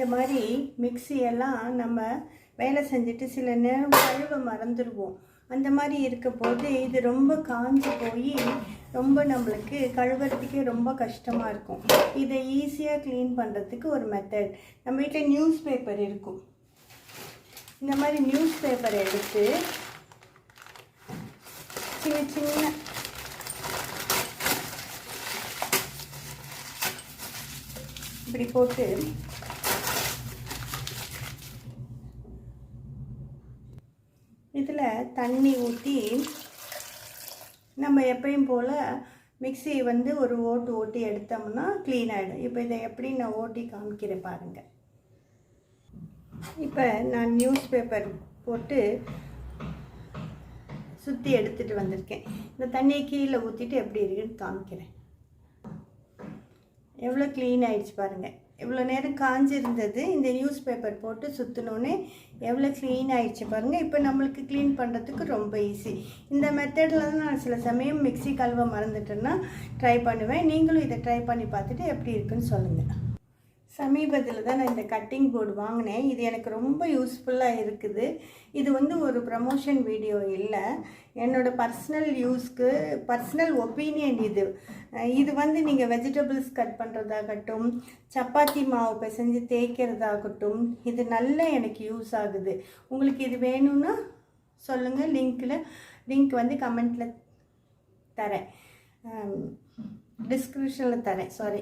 இந்த மாதிரி மிக்சியெல்லாம் நம்ம வேலை செஞ்சுட்டு சில நேரம் கழுவ மறந்துடுவோம். அந்த மாதிரி இருக்க போது இது ரொம்ப காஞ்சு போய் ரொம்ப நம்மளுக்கு கழுவுறதுக்கே ரொம்ப கஷ்டமாக இருக்கும். இதை ஈஸியாக க்ளீன் பண்ணுறதுக்கு ஒரு மெத்தட் நம்ம வீட்டில் நியூஸ் பேப்பர் இருக்கும். இந்த மாதிரி நியூஸ் பேப்பரை எடுத்து சின்ன சின்ன இப்படி போட்டு இதில் தண்ணி ஊற்றி நம்ம எப்பயும் போல் மிக்ஸி வந்து ஒரு ஓட்டு ஓட்டி எடுத்தோம்னா க்ளீன் ஆகிடும் இப்போ இதை எப்படி நான் ஓட்டி காமிக்கிறேன் பாருங்கள் இப்போ நான் நியூஸ் பேப்பர் போட்டு சுற்றி எடுத்துகிட்டு வந்திருக்கேன். இந்த தண்ணியை கீழே ஊற்றிட்டு எப்படி இருக்குன்னு காமிக்கிறேன். எவ்வளோ க்ளீன் ஆகிடுச்சு பாருங்கள் இவ்வளோ நேரம் காஞ்சிருந்தது. இந்த நியூஸ் பேப்பர் போட்டு சுற்றினோன்னே எவ்வளோ க்ளீன் ஆயிடுச்சு பாருங்கள் இப்போ நம்மளுக்கு க்ளீன் பண்ணுறதுக்கு ரொம்ப ஈஸி இந்த மெத்தடில் தான் நான் சில சமயம் மிக்ஸி கல்வை மறந்துட்டேன்னா ட்ரை பண்ணுவேன். நீங்களும் இதை ட்ரை பண்ணி பார்த்துட்டு எப்படி இருக்குன்னு சொல்லுங்கள் சமீபத்தில் தான் நான் இந்த கட்டிங் போர்டு வாங்கினேன். இது எனக்கு ரொம்ப யூஸ்ஃபுல்லாக இருக்குது. இது வந்து ஒரு ப்ரமோஷன் வீடியோ இல்லை. என்னோடய பர்சனல் யூஸ்க்கு பர்சனல் ஒப்பீனியன் இது. இது வந்து நீங்கள் வெஜிடபிள்ஸ் கட் பண்ணுறதாகட்டும் சப்பாத்தி மாவு பிசைஞ்சு தேய்க்கிறதாகட்டும் இது நல்ல எனக்கு யூஸ் ஆகுது. உங்களுக்கு இது வேணும்னா சொல்லுங்கள் லிங்க்கில் லிங்க் வந்து கமெண்ட்டில் தரேன். டிஸ்கிரிப்ஷனில் தரேன் சாரி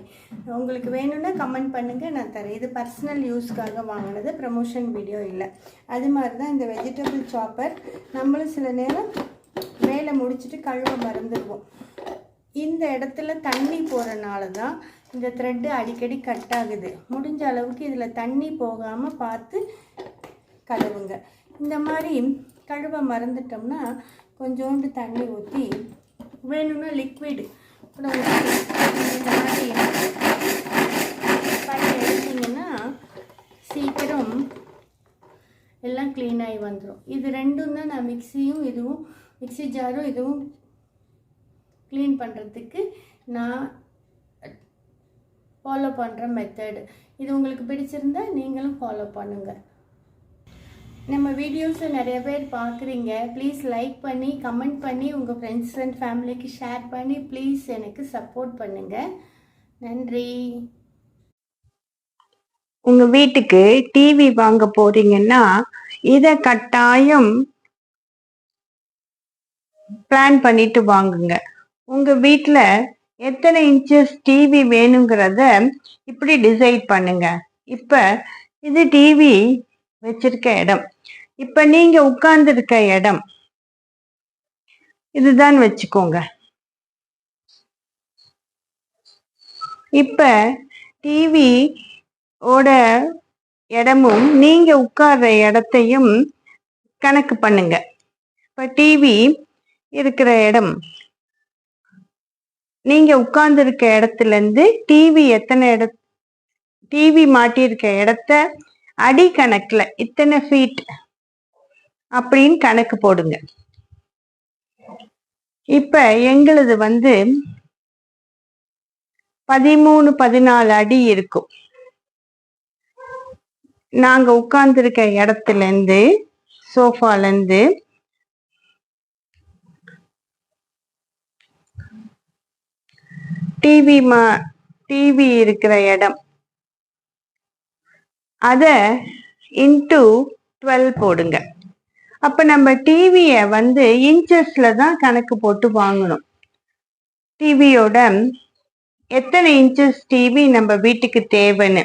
உங்களுக்கு வேணும்னா கமெண்ட் பண்ணுங்கள் நான் தரேன். இது பர்சனல் யூஸ்க்காக வாங்கினது ப்ரமோஷன் வீடியோ இல்லை. அது மாதிரி தான் இந்த வெஜிடபிள் சாப்பர் நம்மளும் சில நேரம் வேலை முடிச்சுட்டு கழுவ மறந்துடுவோம். இந்த இடத்துல தண்ணி போகிறனால தான் இந்த த்ரெட்டு அடிக்கடி கட் ஆகுது. முடிஞ்ச அளவுக்கு இதில் தண்ணி போகாமல் பார்த்து கழுவுங்க. இந்த மாதிரி கழுவ மறந்துட்டோம்னா கொஞ்சோண்டு தண்ணி ஊற்றி வேணும்னா லிக்விட் கூட இந்த மாதிரி பண்ணி எடுத்தீங்கன்னா சீக்கிரம் எல்லாம் க்ளீன் ஆகி வந்துடும் இது ரெண்டும் தான் நான் மிக்ஸியும் இதுவும் மிக்ஸி ஜாரும் இதுவும் க்ளீன் பண்ணுறதுக்கு நான் ஃபாலோ பண்ணுற மெத்தடு இது உங்களுக்கு பிடிச்சிருந்தா நீங்களும் ஃபாலோ பண்ணுங்கள் நம்ம வீடியோஸை நிறைய பேர் பார்க்குறீங்க. ப்ளீஸ் லைக் பண்ணி கமெண்ட் பண்ணி உங்கள் ஃப்ரெண்ட்ஸ் அண்ட் ஃபேமிலிக்கு ஷேர் பண்ணி ப்ளீஸ் எனக்கு சப்போர்ட் பண்ணுங்கள் நன்றி. உங்கள் வீட்டுக்கு டிவி வாங்க போறீங்கன்னா இதை கட்டாயம் பிளான் பண்ணிட்டு வாங்குங்க. உங்க வீட்டில் எத்தனை இன்ச்சஸ் டிவி வேணுங்கிறத இப்படி டிசைட் பண்ணுங்க. இப்போ இது டிவி வச்சிருக்க இடம். இப்ப நீங்க உட்கார்ந்து இருக்க இடம். இதுதான் வச்சுக்கோங்க. இப்ப டிவி ஓட இடமும் நீங்க உட்கார்ற இடத்தையும் கணக்கு பண்ணுங்க. இப்ப டிவி இருக்கிற இடம். நீங்க உட்கார்ந்து இருக்க இடத்துல இருந்து டிவி எத்தனை இட டிவி மாட்டியிருக்க இடத்த அடி கணக்குல இத்தனை ஃபீட் அப்படின்னு கணக்கு போடுங்க. இப்ப எங்களது வந்து பதிமூணு பதினாலு அடி இருக்கும். நாங்க உட்கார்ந்துருக்க இடத்துல இருந்து சோஃபால இருந்து டிவி மா டிவி இருக்கிற இடம். அத இன்டூ டுவெல் போடுங்க. அப்ப நம்ம டிவிய வந்து இன்ச்சஸ்ல தான் கணக்கு போட்டு வாங்கணும். டிவியோட எத்தனை இன்ச்சஸ் டிவி நம்ம வீட்டுக்கு தேவைன்னு.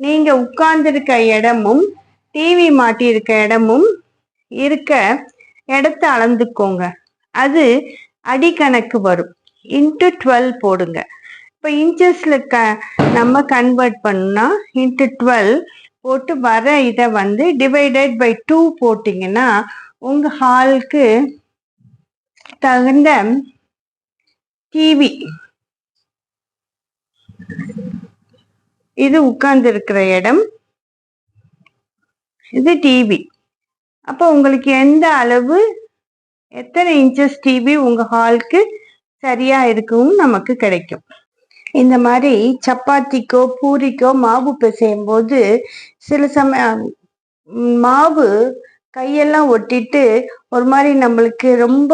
நீங்க உட்கார்ந்துருக்க இடமும் டிவி மாட்டியிருக்க இடமும் இருக்க இடத்த அளந்துக்கோங்க. அது அடிக்கணக்கு வரும். இன்ட்டு டுவெல் போடுங்க. இப்போ இன்ச்சஸ்ல க நம்ம கன்வெர்ட் பண்ணால் இன்ட்டு டுவெல் போட்டு வர இதை வந்து டிவைடட் பை டூ போட்டிங்கன்னா உங்கள் ஹாலுக்கு தகுந்த டிவி இது உட்கார்ந்து இருக்கிற இடம் இது டிவி அப்போ உங்களுக்கு எந்த அளவு எத்தனை இன்ச்சஸ் டிவி உங்கள் ஹாலுக்கு சரியாக இருக்கும் நமக்கு கிடைக்கும். இந்த மாதிரி சப்பாத்திக்கோ பூரிக்கோ மாவு பிசையும் போது சில சமயம் மாவு கையெல்லாம் ஒட்டிட்டு ஒரு மாதிரி நம்மளுக்கு ரொம்ப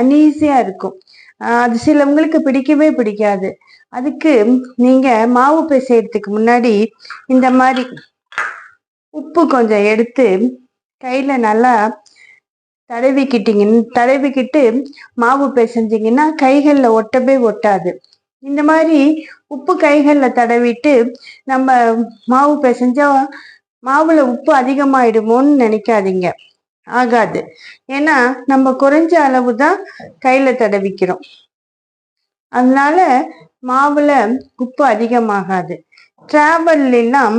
அன்ஈஸியா இருக்கும். அது சிலவங்களுக்கு பிடிக்கவே பிடிக்காது. அதுக்கு நீங்க மாவு பிசையறதுக்கு முன்னாடி இந்த மாதிரி உப்பு கொஞ்சம் எடுத்து கையில நல்லா தடவிக்கிட்டீங்க தடவிக்கிட்டு மாவு பிசைஞ்சிங்கன்னா கைகளில் ஒட்டவே ஒட்டாது. இந்த மாதிரி உப்பு கைகள்ல தடவிட்டு நம்ம மாவு பிசைஞ்சா மாவுல உப்பு அதிகமாயிடுமோன்னு நினைக்காதீங்க. ஆகாது. ஏன்னா நம்ம குறைஞ்ச அளவு தான் கையில தடவிக்கிறோம். அதனால மாவுல உப்பு அதிகமாகாது. டிராவல் எல்லாம்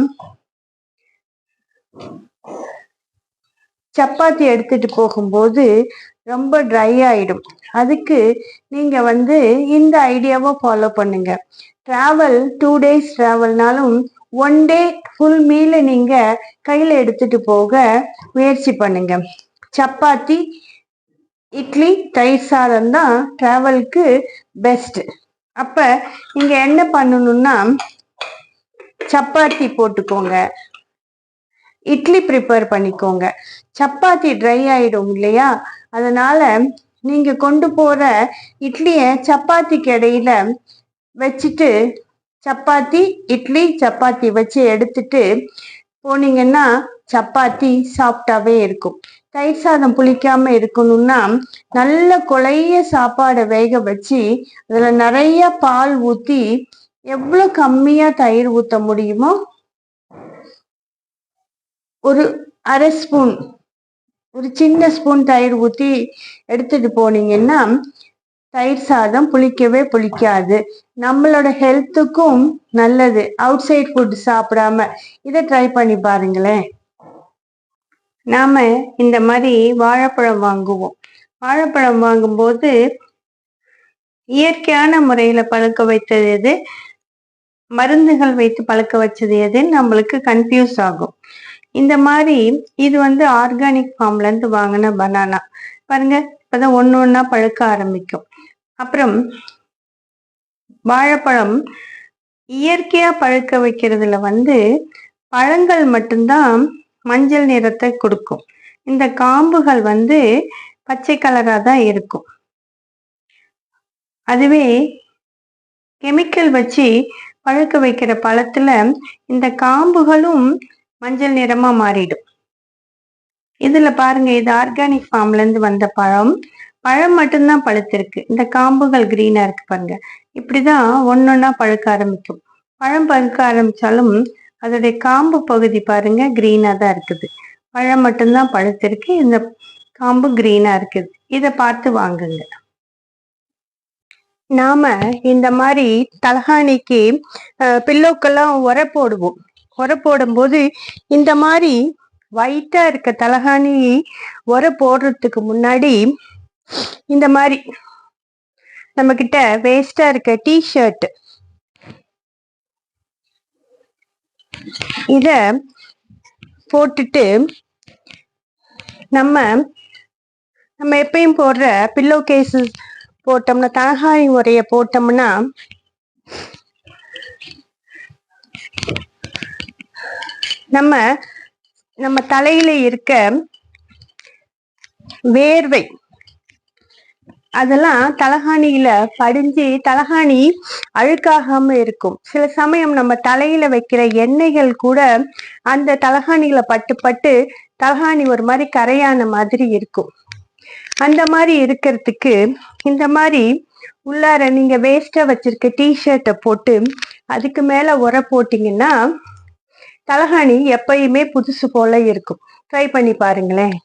சப்பாத்தி எடுத்துட்டு போகும்போது ரொம்ப ட்ரை ஆயிடும். அதுக்கு நீங்க வந்து இந்த ஐடியாவை ஃபாலோ பண்ணுங்க. டிராவல் டூ டேஸ் டிராவல்னாலும் ஒன் டே ஃபுல் மீலை நீங்க கையில எடுத்துட்டு போக முயற்சி பண்ணுங்க. சப்பாத்தி இட்லி தயிர் சாதம் தான் டிராவலுக்கு பெஸ்ட் அப்ப நீங்க என்ன பண்ணணும்னா சப்பாத்தி போட்டுக்கோங்க. இட்லி ப்ரிப்பேர் பண்ணிக்கோங்க. சப்பாத்தி ட்ரை ஆயிடும் இல்லையா? அதனால நீங்க கொண்டு போற இட்லிய சப்பாத்திக்கு இடையில வச்சுட்டு சப்பாத்தி இட்லி சப்பாத்தி வச்சு எடுத்துட்டு போனீங்கன்னா சப்பாத்தி சாப்பிட்டாவே இருக்கும். தயிர் சாதம் புளிக்காம இருக்கணும்னா நல்ல குழைய சாப்பாடை வேக வச்சு அதுல நிறைய பால் ஊத்தி எவ்வளவு கம்மியா தயிர் ஊத்த முடியுமோ? ஒரு அரை ஸ்பூன் ஒரு சின்ன ஸ்பூன் தயிர் ஊத்தி எடுத்துட்டு போனீங்கன்னா தயிர் சாதம் புளிக்கவே புளிக்காது. நம்மளோட ஹெல்த்துக்கும் நல்லது. அவுட் சைட் ஃபுட் சாப்பிடாம இதை ட்ரை பண்ணி பாருங்களேன். நாம இந்த மாதிரி வாழைப்பழம் வாங்குவோம். வாழைப்பழம் வாங்கும்போது இயற்கையான முறையில பழுக்க வைத்தது எது? மருந்துகள் வைத்து பழுக்க வச்சது எதுன்னு நம்மளுக்கு கன்ஃபியூஸ் ஆகும். இந்த மாதிரி இது வந்து ஆர்கானிக் ஃபார்ம்ல இருந்து வாங்கின பனானா பாருங்க இப்பதான் ஒண்ணு ஒன்றா பழுக்க ஆரம்பிக்கும். அப்புறம் வாழைப்பழம் இயற்கையா பழுக்க வைக்கிறதுல வந்து பழங்கள் மட்டும்தான் மஞ்சள் நிறத்தை கொடுக்கும். இந்த காம்புகள் வந்து பச்சை கலரா தான் இருக்கும். அதுவே கெமிக்கல் வச்சு பழுக்க வைக்கிற பழத்துல இந்த காம்புகளும் மஞ்சள் நிறமா மாறிடும். இதுல பாருங்க இது ஆர்கானிக் ஃபார்ம்ல இருந்து வந்த பழம். பழம் மட்டும்தான் பழுத்திருக்கு. இந்த காம்புகள் கிரீனா இருக்கு பாருங்க. இப்படிதான் ஒன்னொன்னா பழுக்க ஆரம்பிக்கும். பழம் பழுக்க ஆரம்பிச்சாலும் அதோடைய காம்பு பகுதி பாருங்க கிரீனா தான் இருக்குது. பழம் மட்டும்தான் பழுத்திருக்கு. இந்த காம்பு கிரீனா இருக்குது. இதை பார்த்து வாங்குங்க. நாம இந்த மாதிரி தலகாணிக்கு பில்லோக்கெல்லாம் உர போடுவோம். உர போடும்போது இந்த மாதிரி ஒயிட்டா இருக்க தலகாணி உர போடுறதுக்கு முன்னாடி இந்த மாதிரி நம்ம கிட்ட வேஸ்டா இருக்க டி ஷர்ட் இத போட்டுட்டு நம்ம நம்ம எப்பயும் போடுற பில்லோ கேஸ் போட்டோம்னா தலகாணி உரைய போட்டோம்னா நம்ம நம்ம தலையில இருக்க வேர்வை. அதெல்லாம் தலகாணியில படிஞ்சு தலகாணி அழுக்காகாம இருக்கும். சில சமயம் நம்ம தலையில வைக்கிற எண்ணெய்கள் கூட அந்த தலகாணியில பட்டு பட்டு தலகாணி ஒரு மாதிரி கரையான மாதிரி இருக்கும். அந்த மாதிரி இருக்கிறதுக்கு இந்த மாதிரி உள்ளார நீங்க வேஸ்டா வச்சிருக்க டிஷர்ட்டை போட்டு அதுக்கு மேல உர போட்டீங்கன்னா தலகாணி எப்பயுமே புதுசு போல இருக்கும். ட்ரை பண்ணி பாருங்களேன்.